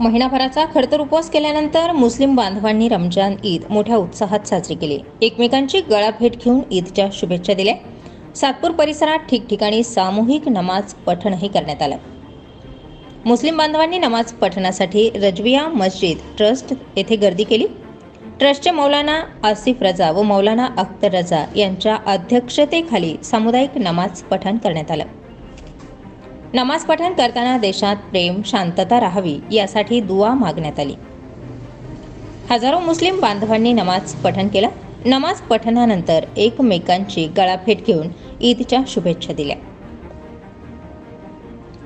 महिनाभराचा खडतर उपवास केल्यानंतर मुस्लिम बांधवांनी रमजान ईद मोठ्या उत्साहात साजरी केली. एकमेकांची गळाभेट घेऊन ईदच्या शुभेच्छा दिल्या. सातपूर परिसरात ठिकठिकाणी सामूहिक नमाज पठणही करण्यात आलं. मुस्लिम बांधवांनी नमाज पठणासाठी रजविया मस्जिद ट्रस्ट येथे गर्दी केली. ट्रस्टचे मौलाना आसिफ रजा व मौलाना अख्तर रजा यांच्या अध्यक्षतेखाली सामुदायिक नमाज पठण करण्यात आलं. नमाज पठण करताना देशात प्रेम शांतता राहावी यासाठी दुवा मागण्यात आली. हजारो मुस्लिम बांधवांनी नमाज पठण केलं. नमाज पठणानंतर एकमेकांची गळाफेट घेऊन ईदच्या शुभेच्छा दिल्या.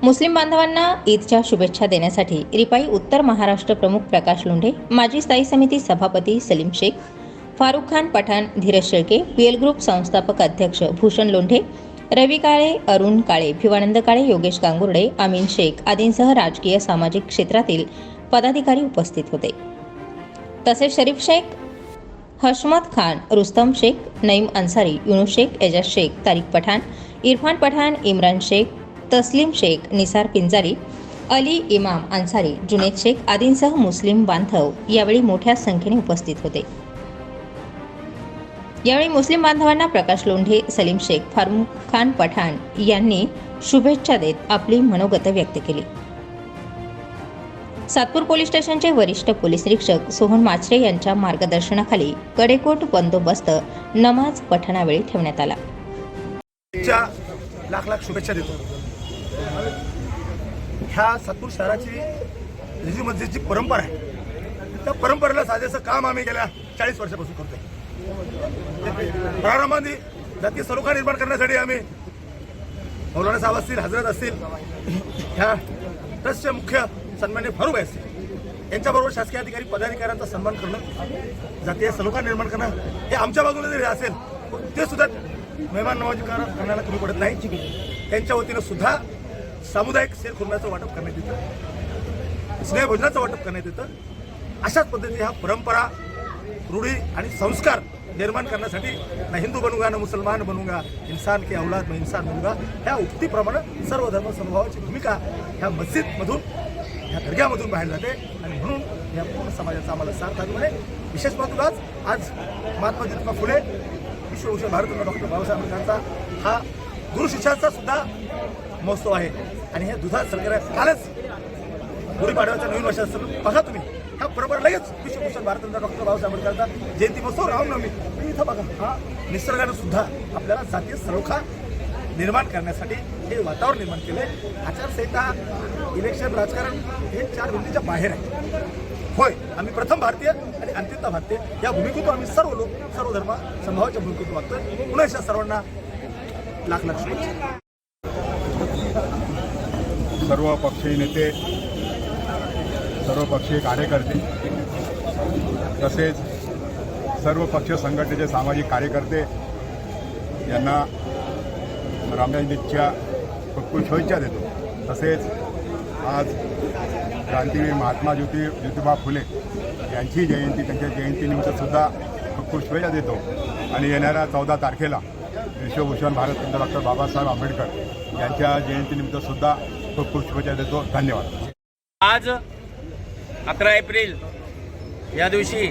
मुस्लिम बांधवांना ईदच्या शुभेच्छा देण्यासाठी रिपाई उत्तर महाराष्ट्र प्रमुख प्रकाश लोंढे माजी स्थायी समिती सभापती सलीम शेख फारुख खान पठाण धीरज शेळके पीएल ग्रुप संस्थापक अध्यक्ष भूषण लोंढे रवी काळे अरुण काळे भिवानंद काळे योगेश गांगुर्डे अमीन शेख आदींसह राजकीय सामाजिक क्षेत्रातील पदाधिकारी उपस्थित होते. तसेच शरीफ शेख हशमत खान रुस्तम शेख नईम अन्सारी युनू शेख एजाज शेख तारिक पठाण इरफान पठाण इम्रान शेख तस्लीम शेख निसार पिंजारी अली इमाम अन्सारी जुनेद शेख आदींसह मुस्लिम बांधव यावेळी मोठ्या संख्येने उपस्थित होते. यावेळी मुस्लिम बांधवांना प्रकाश लोंढे सलीम शेख फारुख खान पठाण यांनी शुभेच्छा देत आपली मनोगत व्यक्त केली. सातपूर पोलीस स्टेशनचे वरिष्ठ पोलीस निरीक्षक सोहन माचरे यांच्या मार्गदर्शनाखाली कडेकोट बंदोबस्त नमाज पठणावेळी ठेवण्यात आला. लाख लाख शुभेच्छा देतो. ह्या सातपूर शहराची रिजू मस्जिदची परंपरा आहे. त्या परंपरेला साजेचं काम आम्ही गेल्या चाळीस वर्षापासून करतोय. प्रारंभाने जाती सलोखा निर्माण करण्यासाठी आम्ही मौलाना साहेब असतील हजरत असतील ह्या ट्रस्टचे मुख्य सन्मान्य फारूक असतील यांच्याबरोबर शासकीय अधिकारी पदाधिकाऱ्यांचा सन्मान करणं जातीय सलोखा निर्माण करणं हे आमच्या बाजूला जरी असेल ते सुद्धा मेहमान नवाजी करण्याला कमी पडत नाही. त्यांच्या वतीनं सुद्धा सामुदायिक शेर खुर्म्याचं वाटप करण्यात येतं. स्नेहभोजनाचं वाटप करण्यात येतं. अशाच पद्धतीने ह्या परंपरा रूढी आणि संस्कार निर्माण करण्यासाठी ना हिंदू बनूंगा ना मुसलमान बनूंगा इंसान की औलाद में इंसान बनूंगा ह्या उक्तीप्रमाणे सर्व धर्म समभावाची भूमिका ह्या मस्जिदमधून ह्या दर्ग्यामधून बाहेर जाते. आणि म्हणून या पूर्ण समाजाचा आम्हाला साथ आहे विशेष महत्वाच आज महात्मा ज्योतिबा फुले विश्वभूषण भारतरत्न डॉक्टर बाबासाहेब आंबेडकरांचा हा गुरुशिष्याचा सुद्धा महोत्सव आहे. आणि हे दुधा सरकार कालच गुढीपाडव्याच्या नवीन वर्षाचं बघा तुम्ही. हा बरोबर लगेच. विश्वभूषण भारतरत्न डॉक्टर बाबासाहेब आंबेडकरचा जयंती महोत्सव रामनवमी. तुम्ही इथं बघा हा निसर्गानं सुद्धा आपल्याला जातीय सलोखा निर्माण करण्यासाठी हे वातावरण निर्माण केले आचारसंहिता इलेक्शन राजकारण हे चार भिंतीच्या बाहेर आहे. होय आम्ही प्रथम भारतीय आणि अंतिमता भारतीय. या भूमिकेतून आम्ही सर्व लोक सर्व धर्म समभावाच्या भूमिकेतून वागतोय. पुन्हा एकदा सर्वांना लाख लाख शुभेच्छा. सर्व पक्षीय नेते सर्वपक्षीय कार्यकर्ते तसेच सर्व पक्ष संघटनेचे सामाजिक कार्यकर्ते यांना रामराजनीतच्या खूप शुभेच्छा देतो. तसेच आज क्रांतीवीर महात्मा ज्योती ज्योतिबा फुले यांची जयंती त्यांच्या जयंतीनिमित्तसुद्धा खूप खूप शुभेच्छा देतो. आणि येणाऱ्या चौदा तारखेला विश्वभूषण भारतरत्न डॉक्टर बाबासाहेब आंबेडकर यांच्या जयंतीनिमित्तसुद्धा खूप खूप शुभेच्छा देतो. धन्यवाद. आज अकरा एप्रिल या दिवशी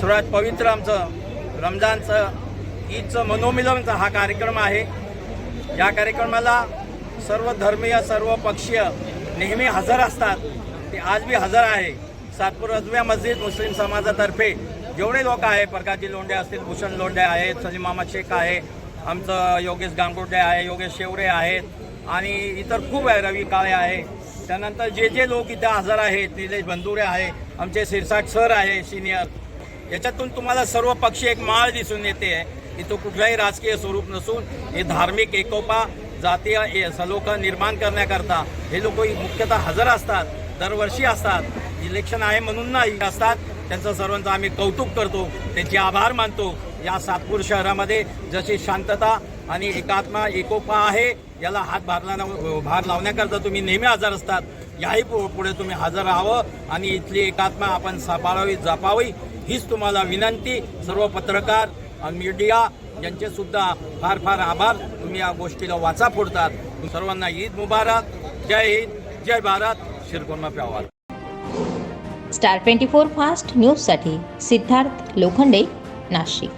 सर्वात पवित्र आमचं रमजानचं ईदचं मनोमिलनचा हा कार्यक्रम आहे. या कार्यक्रमाला सर्व धर्मीय सर्व पक्षीय नेहमी हजर असतात. ते आज बी हजर आहे. सातपूर अजव्या मस्जिद मुस्लिम समाजातर्फे जेवढे लोक आहे प्रकाशजी लोंढे असतील भूषण लोंढे आहेत सलीम अहमद शेख आहे आमचं योगेश गांगुर्डे आहे योगेश शेवरे आहेत आणि इतर खूप आहे रवी काळे आहे. त्यानंतर जे जे लोक इथे हजर आहेत निलेश बंधुरे आहे आमचे सिरसाट सर आहे सिनियर याच्यातून तुम्हाला सर्व पक्षी एक माळ दिसून येते. आहे इथं कुठलाही राजकीय स्वरूप नसून हे धार्मिक एकोपा जातीय ए- सलोखा निर्माण करण्याकरता हे लोक मुख्यतः हजर असतात दरवर्षी असतात. इलेक्शन आहे म्हणून नाही असतात. त्यांचं सर्वांचं आम्ही कौतुक करतो त्यांचे आभार मानतो. या सातपूर शहरामध्ये जशी शांतता आणि एकात्मा एकोपा आहे. याला हात भारला भार लावण्याकरता तुम्ही नेहमी हजर असतात. याही पु- पुढे तुम्ही हजर राहावं आणि इथली एकात्मा आपण सांभाळावी जपावी हीच तुम्हाला विनंती. सर्व पत्रकार मीडिया यांचे सुद्धा फार फार आभार. तुम्ही या गोष्टीला वाचा फोडतात. सर्वांना ईद मुबारक. जय हिंद जय भारत. शिरकोर्मा प्यावाल स्टार ट्वेंटी फोर फास्ट न्यूजसाठी सिद्धार्थ लोखंडे नाशिक.